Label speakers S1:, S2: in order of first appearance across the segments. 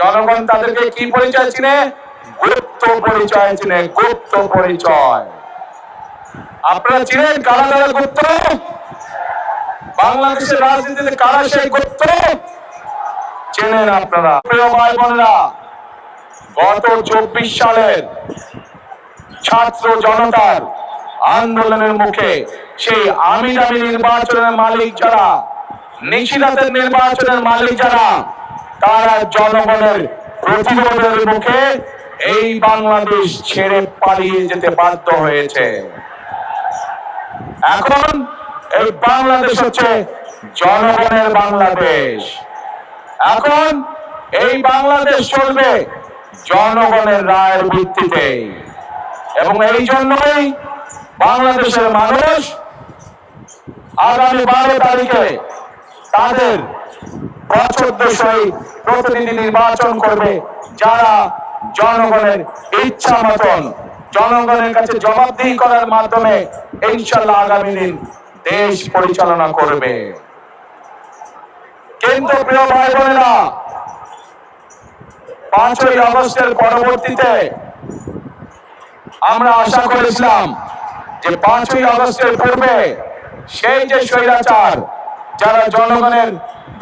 S1: জনগণ তাদেরকে কি পরিচয় চিনে? গুপ্ত পরিচয় চিনে গুপ্ত পরিচয়। আপনারা চিনেন কারা কারা গুপ্ত? বাংলাদেশের রাজনীতিতে কারা সেই গুপ্ত? চেনেন আপনারা। প্রিয় ভাই বোনেরা গত চব্বিশ সালের ছাত্র জনতার আন্দোলনের মুখে সেই আমি দামি নির্বাচনের মালিক যারা নিশিরাতের নির্বাচনের মালিক যারা তারা জনগণের প্রতিরোধের মুখে এই বাংলাদেশ ছেড়ে পালিয়ে যেতে বাধ্য হয়েছে। এখন এই বাংলাদেশ হচ্ছে জনগণের বাংলাদেশ। এখন এই বাংলাদেশ চলবে জনগণের রায়ের ভিত্তিতে। এবং এই জন্যই বাংলাদেশের মানুষ আগামী বারো তারিখে তাদের পছন্দসই প্রতিনিধি নির্বাচন করবে যারা জনগণের ইচ্ছা মতন। জনগণের কাছে জবাবদিহি করার মাধ্যমে ইনশাল্লাহ আগামী দিন দেশ পরিচালনা করবে। কিন্তু প্রিয় ভাই বোনেরা পাঁচই আগস্টের পরবর্তীতে আমরা আশা করেছিলাম যে পাঁচই আগস্টের পূর্বে সেই যে স্বৈরাচার যারা জনগণের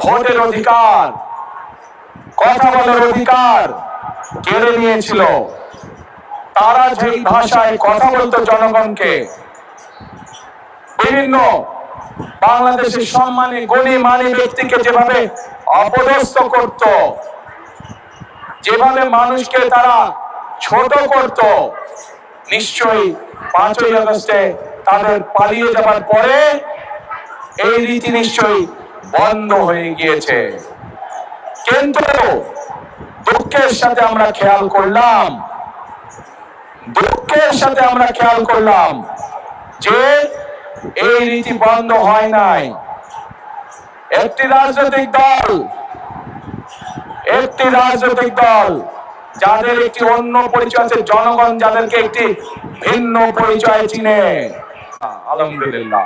S1: ভোটের অধিকার, কথা বলার অধিকার কেড়ে নিয়েছিল, তারা যেই ভাষায় কথা বলতো জনগণকে, বিভিন্ন বাংলাদেশের সম্মানী গণী মানি ব্যক্তিকে যেভাবে অপদস্থ করত, যেভাবে মানুষকে তারা ছোট করত, নিশ্চয়ই পাঁচই আগস্টে তাদের পালিয়ে যাবার পরে এই রীতি নিশ্চয়ই বন্ধ হয়ে গিয়েছে। কিন্তু দুঃখের সাথে আমরা খেয়াল করলাম, দুঃখের সাথে আমরা খেয়াল করলাম যে এই রীতি বন্ধ হয় নাই। একটি রাজনৈতিক দল, একটি রাজনৈতিক দল, যাদের একটি অন্য পরিচয় আছে, জনগণ যাদেরকে একটি ভিন্ন পরিচয় চিনে। আলহামদুলিল্লাহ।